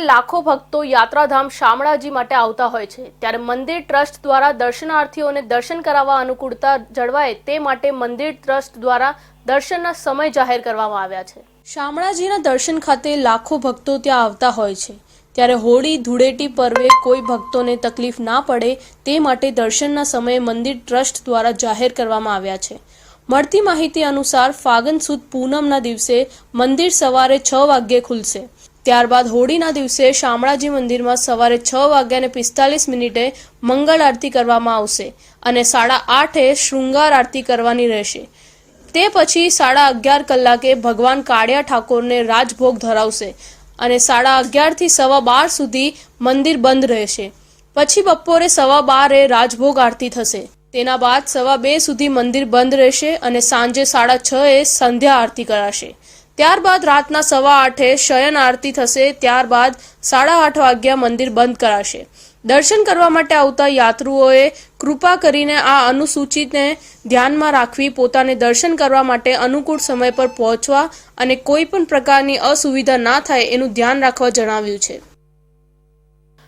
લાખો ભક્તો યાત્રાધામ શામળાજી માટે આવતા હોય છે. ત્યારે મંદિર ટ્રસ્ટ દ્વારા દર્શનાર્થીઓને દર્શન કરાવવા અનુકૂળતા જળવાય તે માટે મંદિર ટ્રસ્ટ દ્વારા દર્શનના સમય જાહેર કરવામાં આવ્યા છે. શામળાજીના દર્શન ખાતે લાખો ભક્તો ત્યાં આવતા હોય છે. ત્યારે હોળી, ધૂળેટી પર્વે કોઈ ભક્તોને તકલીફ ના પડે તે માટે દર્શનના સમયે મંદિર ટ્રસ્ટ દ્વારા જાહેર કરવામાં આવ્યા છે. મળતી માહિતી અનુસાર ફાગણ સુદ પૂનમના દિવસે મંદિર સવારે છ વાગ્યે ખુલશે. ત્યારબાદ હોળીના દિવસે શામળાજી મંદિરમાં સવારે છ વાગ્યાને પિસ્તાલીસ મિનિટે મંગળ આરતી કરવામાં આવશે અને સાડા આઠે શૃંગાર આરતી કરવાની રહેશે. તે પછી સાડા અગિયાર કલાકે ભગવાન કાળિયા ઠાકોરને રાજભોગ ધરાવશે અને સાડા અગિયારથી સવા બાર સુધી મંદિર બંધ રહેશે. પછી બપોરે સવા બારે રાજભોગ આરતી થશે. તેના બાદ સવા બે સુધી મંદિર બંધ રહેશે અને સાંજે સાડા છ એ સંધ્યા આરતી કરાશે. ત્યારબાદ રાતના સવા આઠે શયન આરતી થશે. ત્યારબાદ સાડા આઠ વાગ્યા મંદિર બંધ કરાશે. દર્શન કરવા માટે આવતા યાત્રુઓએ કૃપા કરીને આ અનુસૂચિતને ધ્યાનમાં રાખવી, પોતાને દર્શન કરવા માટે અનુકૂળ સમય પર પહોંચવા અને કોઈ પણ પ્રકારની અસુવિધા ના થાય એનું ધ્યાન રાખવા જણાવ્યું છે.